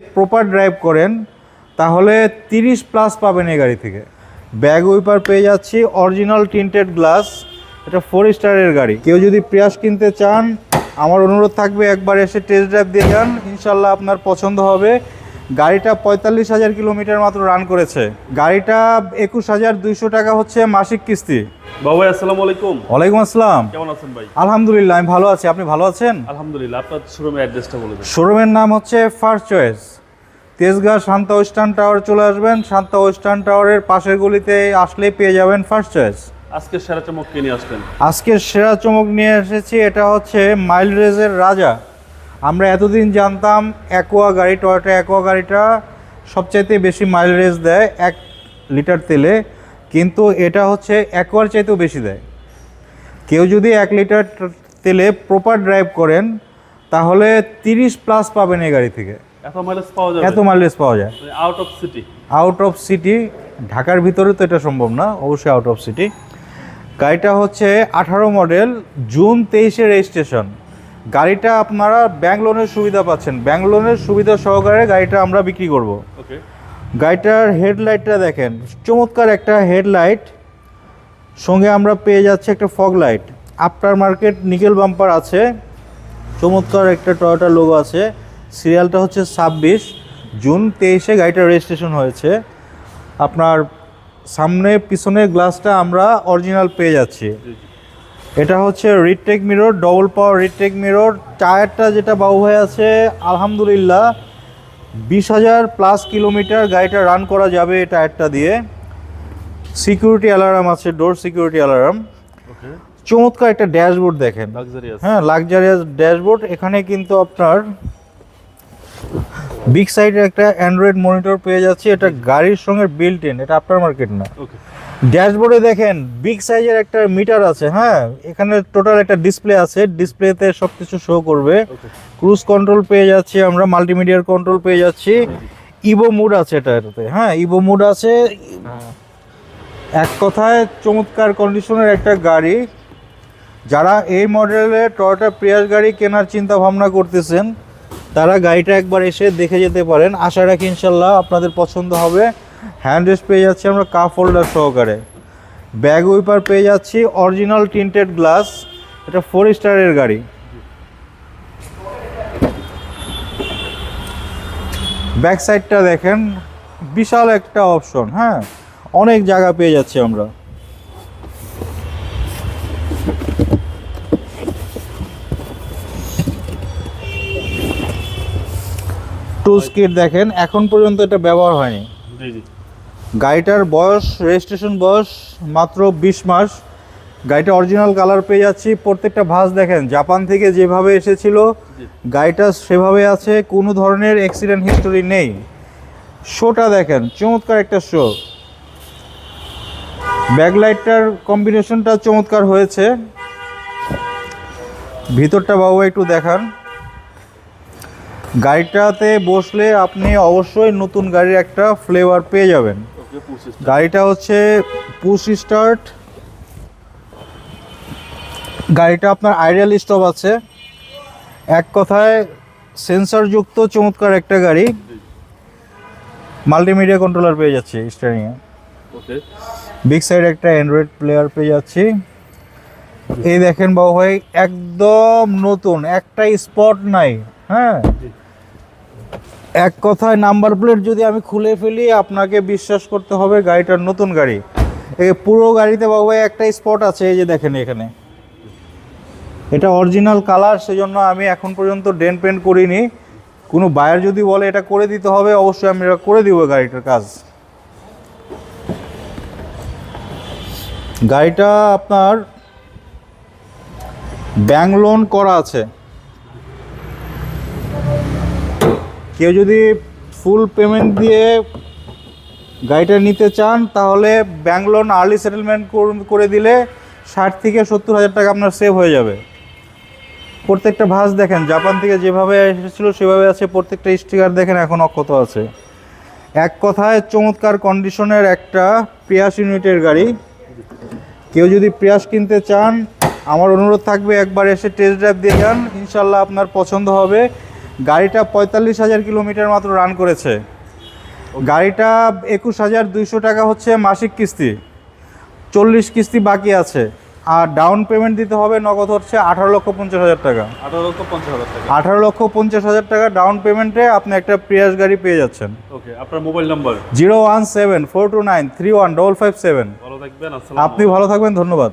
Proper drive করেন, তাহলে তিরিশ প্লাস পাবেন এই গাড়ি থেকে। ব্যাগ উইপার পেয়ে যাচ্ছি অরিজিনাল টিন্টেড গ্লাস এটা ফোর স্টারের গাড়ি। কেউ যদি প্রিয়াস কিনতে চান, আমার অনুরোধ থাকবে, একবার এসে টেস্ট ড্রাইভ দিয়ে যান, ইনশাল্লাহ আপনার পছন্দ হবে। গাড়িটা পঁয়তাল্লিশ হাজার কিলোমিটার মাত্র রান করেছে। গাড়িটা একুশ হাজার দুইশো টাকা হচ্ছে মাসিক কিস্তি। বাবু ভাই আসসালামু আলাইকুম। ওয়ালাইকুম আসসালাম। কেমন আছেন ভাই? আলহামদুলিল্লাহ আমি ভালো আছি। আপনি ভালো আছেন? আলহামদুলিল্লাহ আপনার শোরুমের অ্যাড্রেসটা বলে দেন। শোরুমের নাম হচ্ছে first choice Tejgaon Shanta western tower চলে আসবেন। শান্তা ওয়েস্টার্ন টাওয়ারের পাশের গলিতে আসলেই পেয়ে যাবেন ফার্স্ট চয়েস আজকে সেরা চমক নিয়ে আসলেন আজকের সেরা চমক নিয়ে এসেছি এটা হচ্ছে মাইল রেজের রাজা। আমরা এতদিন জানতাম অ্যাকোয়া গাড়ি টয়োটা অ্যাকোয়া গাড়িটা সবচাইতে বেশি মাইল রেজ দেয় এক লিটার তেলে কিন্তু এটা হচ্ছে অ্যাকোয়ার চাইতেও বেশি দেয়। কেউ যদি এক লিটার তেলে প্রপার ড্রাইভ করেন তাহলে তিরিশ প্লাস পাবেন এই গাড়ি থেকে। এত মাইলেজ পাওয়া যাবে? এত মাইলেজ পাওয়া যায়। Out of city out of city ঢাকার ভিতরে তো এটা সম্ভব না অবশ্যই আউট অফ সিটি গাড়িটা হচ্ছে আঠারো মডেল জুন তেইশে রেজিস্ট্রেশন গাড়িটা আপনারা ব্যাংক লোনের সুবিধা পাচ্ছেন। ব্যাংক লোনের সুবিধা সহকারে গাড়িটা আমরা বিক্রি করব। ওকে। গাড়িটার হেডলাইটটা দেখেন চমৎকার একটা হেডলাইট। সঙ্গে আমরা পেয়ে যাচ্ছি একটা fog light. After market nickel bumper আছে। চমৎকার একটা টয়োটা লোগো আছে। সিরিয়ালটা হচ্ছে ছাব্বিশ জুন তেইশে গাড়িটা রেজিস্ট্রেশন হয়েছে। আপনার সামনে পিছনের গ্লাসটা আমরা অরিজিনাল পেয়ে যাচ্ছি। এটা হচ্ছে retract mirror double power retract mirror. টায়ারটা যেটা বাবু হয়ে আছে আলহামদুলিল্লাহ বিশ হাজার প্লাস কিলোমিটার গাড়িটা রান করা যাবে এই টায়ারটা দিয়ে। সিকিউরিটি অ্যালার্ম আছে ডোর সিকিউরিটি অ্যালার্ম চমৎকার একটা ড্যাশবোর্ড দেখেন। হ্যাঁ লাক্সারিয়াস ড্যাশবোর্ড এখানে কিন্তু আপনার বিগ সাইডের একটা অ্যান্ড্রয়েড মনিটর পেয়ে যাচ্ছে। এটা গাড়ির সঙ্গে বিল্ট ইন এটা আপনার মার্কেট না। ড্যাশবোর্ডে দেখেন বিগ সাইজের একটা মিটার আছে হ্যাঁ? এখানে টোটাল একটা ডিসপ্লে আছে ডিসপ্লেতে সব কিছু শো করবে ক্রুজ কন্ট্রোল পেয়ে যাচ্ছি আমরা মাল্টিমিডিয়ার কন্ট্রোল পেয়ে যাচ্ছি। ইভো মুড আছে এটাতে হ্যাঁ? ইভো মুড আছে। এক কথায় চমৎকার কন্ডিশনের একটা গাড়ি। যারা এই মডেলের টয়োটা প্রিয়াস গাড়ি কেনার চিন্তা ভাবনা করতেছেন তারা গাড়িটা একবার এসে দেখে যেতে পারেন। আশা রাখি ইনশাল্লাহ আপনাদের পছন্দ হবে। হ্যান্ড রেস্ট পেয়ে যাচ্ছি আমরা কাপ হোল্ডার সহকারে। ব্যাগ উইপার পেয়ে যাচ্ছি অরিজিনাল টিন্টেড গ্লাস এটা ফোর স্টারের গাড়ি। ব্যাক সাইডটা দেখেন, বিশাল একটা অপশন হ্যাঁ? অনেক জায়গা পেয়ে যাচ্ছি আমরা। টু স্কিট দেখেন, এখন পর্যন্ত এটা ব্যবহার হয়নি। গাড়িটার বয়স রেজিস্ট্রেশন বয়স মাত্র বিশ মাস। গাড়িটা অরিজিনাল কালার পেয়ে যাচ্ছি। প্রত্যেকটা ভাঁজ দেখেন জাপান থেকে যেভাবে এসেছিল গাড়িটা সেভাবে আছে কোনো ধরনের অ্যাক্সিডেন্ট হিস্টোরি নেই। শোটা দেখেন চমৎকার একটা শো ব্যাকলাইটটার কম্বিনেশনটা চমৎকার হয়েছে। ভিতরটা বাবু একটু দেখান। গাড়িটাতে বসলে আপনি অবশ্যই নতুন গাড়ির একটা ফ্লেভার পেয়ে যাবেন। গাড়িটা হচ্ছে পুশ স্টার্ট। গাড়িটা আপনার আইডিয়াল স্টপ আছে। এক কথায় সেন্সরযুক্ত চমৎকার একটা গাড়ি। মাল্টিমিডিয়া কন্ট্রোলার পেয়ে যাচ্ছি স্টারিংয়ে বিগ সাইড একটা অ্যান্ড্রয়েড প্লেয়ার পেয়ে যাচ্ছি। এই দেখেন বাবু ভাই একদম নতুন একটা স্পট নাই হ্যাঁ? এক কথায় নাম্বার প্লেট যদি আমি খুলে ফেলি, আপনাকে বিশ্বাস করতে হবে গাড়িটার নতুন গাড়ি। পুরো গাড়িতে বাবু একটা স্পট আছে, এই যে দেখেন এখানে। এটা অরিজিনাল কালার সেজন্য আমি এখন পর্যন্ত ডেন পেন্ট করিনি। কোনো বায়ার যদি বলে এটা করে দিতে হবে, অবশ্যই আমি এটা করে দিব গাড়িটার কাজ। গাড়িটা আপনার ব্যাংক লোন করা আছে। কেউ যদি ফুল পেমেন্ট দিয়ে গাড়িটা নিতে চান, তাহলে ব্যাংক লোন আর্লি সেটেলমেন্ট করে দিলে ষাট থেকে সত্তর হাজার টাকা আপনার সেভ হয়ে যাবে। প্রত্যেকটা ভাঁজ দেখেন, জাপান থেকে যেভাবে এসেছিল, সেভাবে আছে, প্রত্যেকটা স্টিকার দেখেন এখন অক্ষত আছে। এক কথায় চমৎকার কন্ডিশনের একটা প্রিয়াস ইউনিটের গাড়ি। কেউ যদি প্রিয়াস কিনতে চান, আমার অনুরোধ থাকবে একবার এসে টেস্ট ড্রাইভ দিয়ে যান, ইনশাল্লাহ আপনার পছন্দ হবে। গাড়িটা পঁয়তাল্লিশ হাজার কিলোমিটার মাত্র রান করেছে। গাড়িটা একুশ হাজার দুইশো টাকা হচ্ছে মাসিক কিস্তি। চল্লিশ কিস্তি বাকি আছে। আর ডাউন পেমেন্ট দিতে হবে নগদ হচ্ছে আঠারো লক্ষ পঞ্চাশ হাজার টাকা। আঠারো লক্ষ পঞ্চাশ হাজার টাকা। আঠারো লক্ষ পঞ্চাশ হাজার টাকা ডাউন পেমেন্টে আপনি একটা প্রিয়াস গাড়ি পেয়ে যাচ্ছেন। ওকে আপনার mobile number zero one seven four two nine three one double five seven. ভালো থাকবেন আপনি ভালো থাকবেন ধন্যবাদ।